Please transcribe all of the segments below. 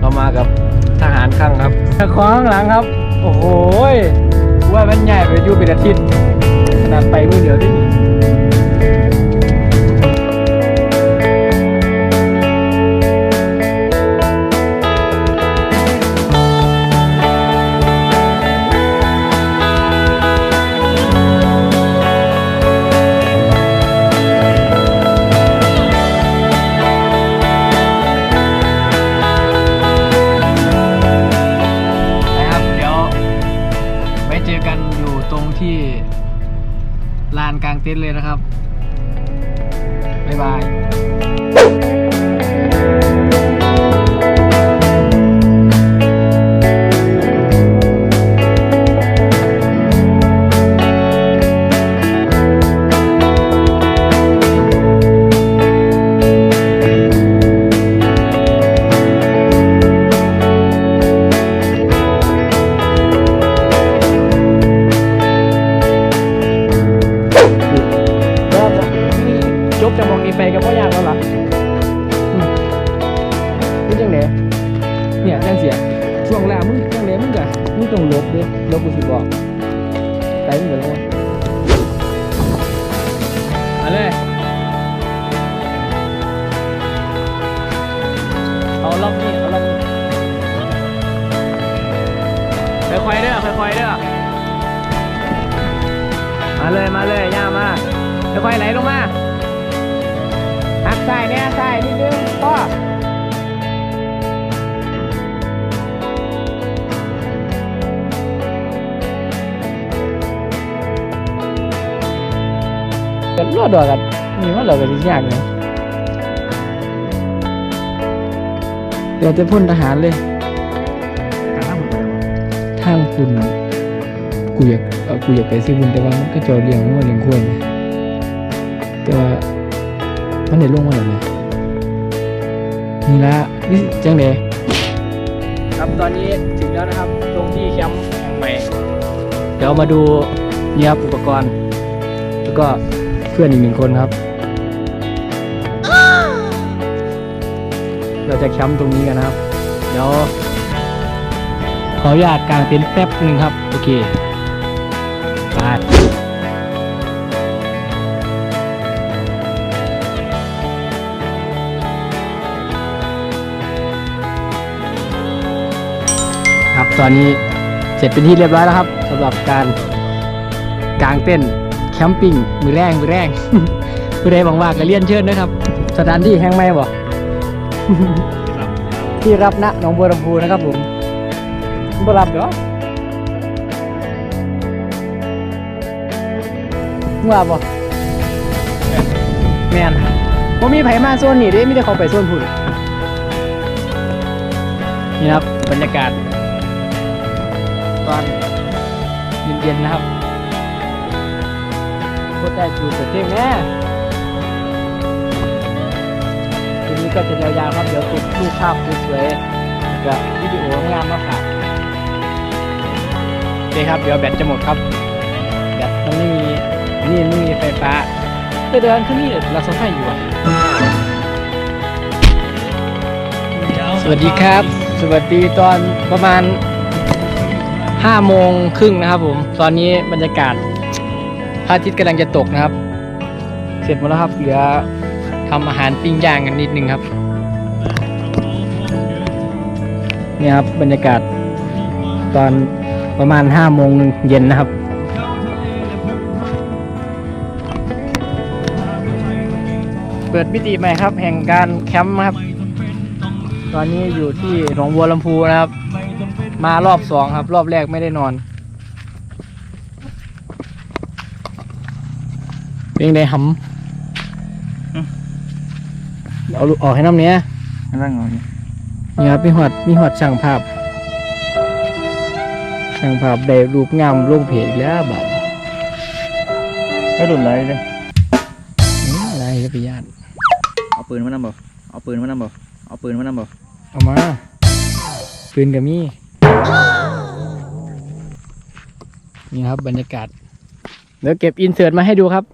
เรามากับทหารข้างครับตะาองข้างหลังครับ โอ้โหว่ามันใหญ่ไปอยูปินอาทิตย์ขนาดไปมือเดียวได้ ต็นท์เลยนะครับ ต้ลบเด้หลบกูสิบอกไปมึงเดี๋ยวลงมาเลยเอาล็อกนี่เอาล็อกนี่ค่อยๆเด้อค่อยๆเด้อมาเลยมาเลยย่ามาค่อยๆไหลลงมาหักซ้ายเนี่ยซ้ายนิดนึงพ่อ กันรอดดอกกันนี่มันเหลือกันที่ยากเลยเดี๋ยวจะพ่นทหารเลยทางคุณกูอยากกูอยากไปซื้อบุญแต่ว่ามันก็จอเลี้ยงมันเลี้ยงควยนะแต่ว่ามันได้ลงมาแล้วไหมนี่ละนี่จังเดครับตอนนี้ถึงแล้วนะครับตรงที่แคมป์แห่งใหม่ เดี๋ยวมาดูนี่ครับอุปกรณ์ แล้วก็ พื่อนอีกหนึ่งคนครับ เราจะแคมป์ตรงนี้กันนะครับ เดี๋ยวขออนุญาตกางเต็นท์แป๊บหนึ่งครับ โอเคไปครับตอนนี้เสร็จเป็นที่เรียบร้อยแล้วครับสำหรับการกางเต้นท์ แคมปิ้งมือแรงมือแรงมือแรงว่างๆก็เลี่ยนเชิญนะครับ สถานที่แห้งไหมบ่ที่รับณหนองบัวลำพูนะครับผมบ่รับเดี๋ยวมึงว่าบ่แม่นบ่มีไผมาโซนนี่เด้มีแต่เขาไปโซนพุ่นนี่ครับบรรยากาศ ตอนเย็นๆนะครับโคตร ได้จูบเต็มแน่ทีนี้ก็จะยาวๆครับ เดี๋ยวติดรูปภาพสวยๆกับวิดีโองามมาฝากโอเคครับ เดี๋ยวแบตจะหมดครับแบตมันไม่มีอันนี่ไม่มีไฟฟ้าแต่เดินขึ้นนี่เราสงสัยอยู่อะสวัสดีครับ สวัสดีตอนประมาณ5โมงครึ่งนะครับผม ตอนนี้บรรยากาศ พระอาทิตย์กำลังจะตกนะครับ เสร็จหมดแล้วครับ เหลือทำอาหารปิ้งย่างกันนิดนึงครับ เนี่ยครับบรรยากาศตอนประมาณ5โมงเย็นนะครับ เปิดมิติใหม่ครับ แห่งการแคมป์ครับ ตอนนี้อยู่ที่หนองบัวลำพูนะครับ มารอบสองครับ รอบแรกไม่ได้นอน เป็นไงหำเอาลูกออกให้น้ำเนี้ยนั่งงอนนี่ครับมีหอดมีหอดช่างภาพช่างภาพได้รูปงามลงเพจอีกแล้วบัดก็ดุนไรเลยนี้อะไรก็ไปญาติเอาปืนมานำบ่เอาปืนมานำบ่เอาปืนมานำบ่เอามาปืนกับมีนี่ครับบรรยากาศเดี๋ยวเก็บอินเสิร์ตมาให้ดูครับ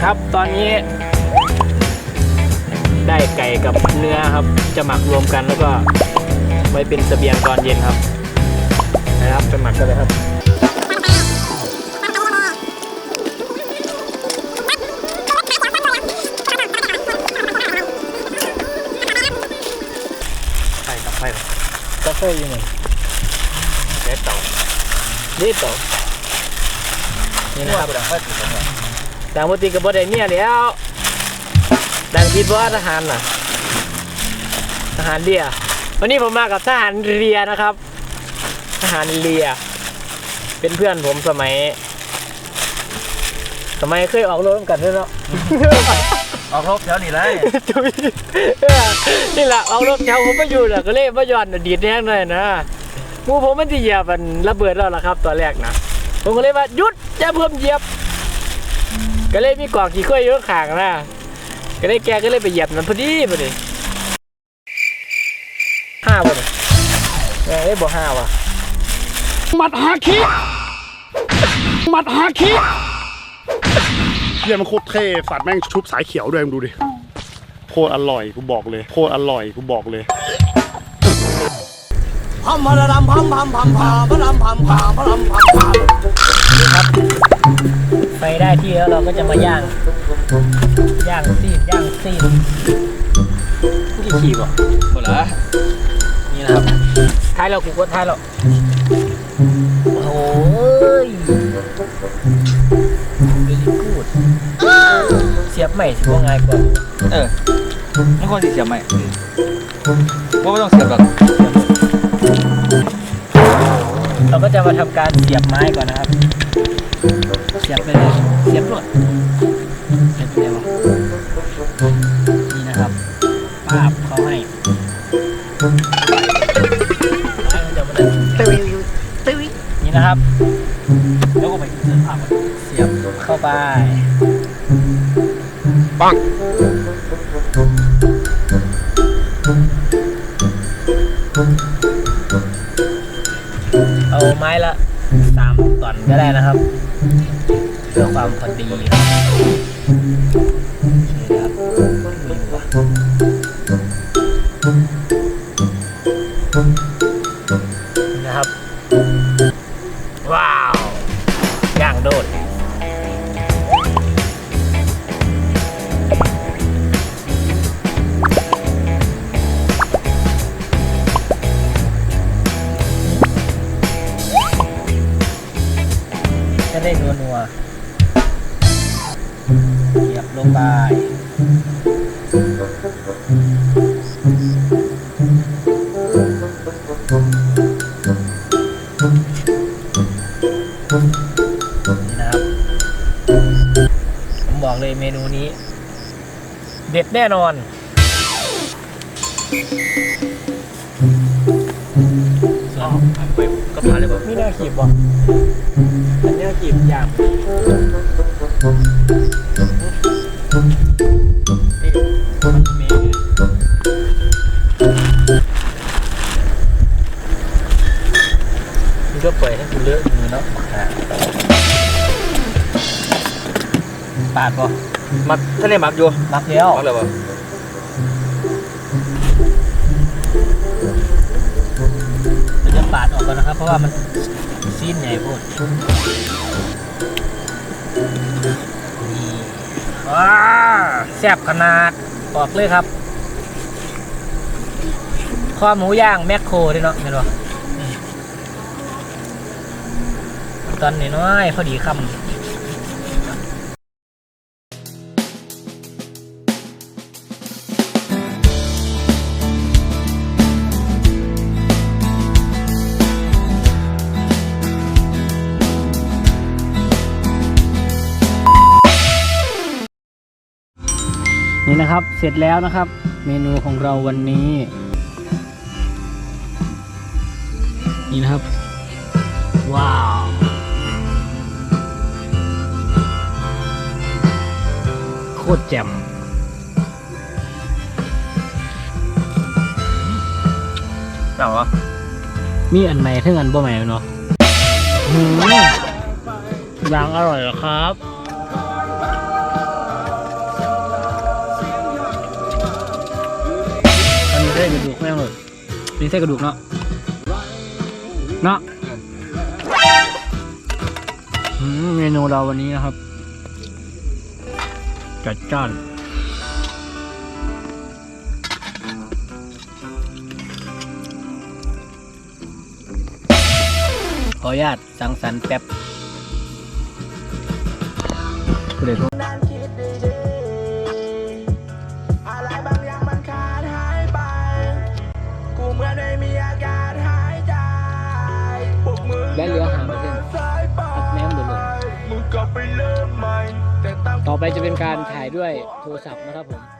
นี้ ได้ไก่กับเนื้อครับ จะหมักรวมกันแล้วก็ไว้เป็นเสบียงตอนเย็นครับนะครับไปหมักกันเลยครับไฟกับไฟกาแฟอยู่ไหน ดังไฟติดกันดังปกติกับบไดเมียแล้วดังคิดว่าทหารน่ะ ทหารเรือวันนี้ผมมากับทหารเรือนะครับ ทหารเรือเป็นเพื่อนผมสมัย สมัยเคยออกรบร่วมกันด้วยเนาะ ออกรบแถวนี้เลยจุ๊ยเออนี่แหละเอารถแถวผมมาอยู่น่ะก็เลยมาย้อนอดีตแห้งหน่อยนะหมูผมมันจะเหยียบมันระเบิดแล้วล่ะครับตอนแรกนะผมก็เลยว่าหยุดอย่าเพิ่มเหยียบ ก็เลยมีกล่องขี่ข้อยอยู่ข้างๆนะก็เลยแกก็เลยไปเหยียบมันพอดีพอดีห้าวันแม่งเลยบอกห้าว่ะหมัดหาคิหมัดหาคิเยี่ยมันโคตรเท่สัตว์แม่งชุบสายเขียวด้วยมึงดูดิโคตรอร่อยกูบอกเลยโคตรอร่อยกูบอกเลยพัมพะระดำพัมพัมพัมพาพะดำพัมพาพะดำพัมพา ไปได้ที่แล้วเราก็จะมาย่าง ย่างซีดย่างซีดที่ขี่บ่หมดละนี่นะครับท้ายเรากูก็ท้ายเราโอ้ยเวลีกูดเสียบใหม่สิว่าง่ายกว่าเออไม่ควรสิเสียบไหมว่าไม่ต้องเสียบหรอกเราก็จะมาทำการเสียบไม้ก่อนนะครับเสียบไปเลยเสียบรวดเสียบไปเลยวะนี่นะครับป้าบเขาให้ไม้มันจะมาได้นี่นะครับแล้วก็ไปเสียบภาพเสียบเข้าไปปังเอาไม้ละสามตอนก็ได้นะครับเพื่อ ความพอดีครับโอเคครับมีหัวนะครั นี่นะครับผมบอกเลยเมนูนี้ เด็ดแน่นอน ส่วนไปก็ผ่านเลยบ่มีแนวขีบบ่อันแนวขีบอย่าง มักทะเลหมักอยู่นับแล้วมักเลยบ่เราจะปาดออกก่อนนะครับ เพราะว่ามันซีนใหญ่โพดนี่ว้าแซ่บขนาดบอกเลยครับข้อหมูย่างแมคโครด้วยเนาะเห็นปะนี่ตอนน้อยๆพอดีคำ นี่นะครับ เสร็จแล้วนะครับ เมนูของเราวันนี้ นี่นะครับ ว้าวโคตรแจ่มเปล่าวะมีอันไหนทั้งอันบ่ใหม่เนาะหืมยางอร่อยเหรอครับ ส้กระดูกแม่งเลยมีไส้กระดูกเนาะเนาะเมนูเราวันนี้นะครับ จัดจ้านขออนุญาตสังสรรค์แป๊บกูเด็ด วกมึงและเหลือหาเปอร์เซ็นต์สายไปแม่งหมดเลยมึงกลับไปเริ่มต่อไปจะเป็นการถ่ายด้วยโทรศัพท์นะครับผม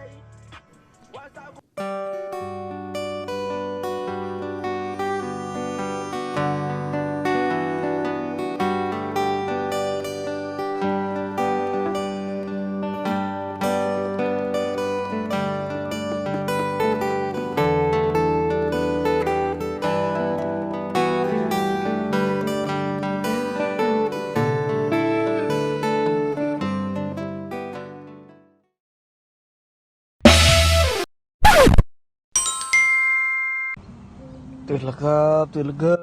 นแล้วครับ ตื่นแล้วครับ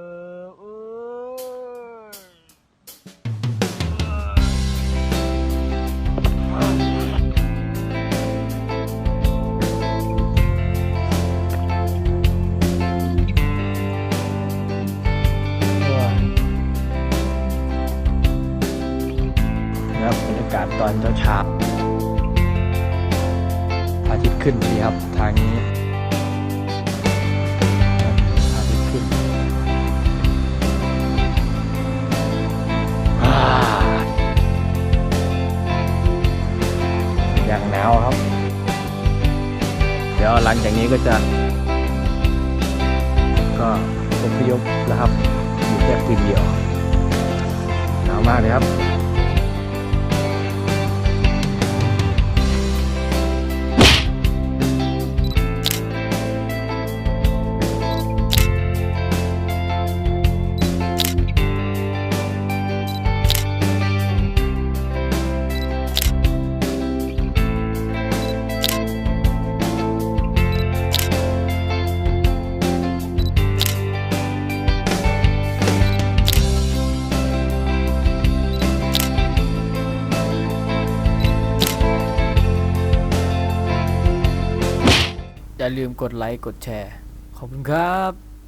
ครับบรรยากาศตอนเช้าเช้าอาทิตย์ขึ้นดีครับ ทางนี้ อย่างหนาวครับ เดี๋ยวหลังจากนี้ก็จะ ก็อพยพแล้วครับอยู่แค่คืนเดียวหนาวมากเลยครับ ลืมกดไลค์กดแชร์ ขอบคุณครับ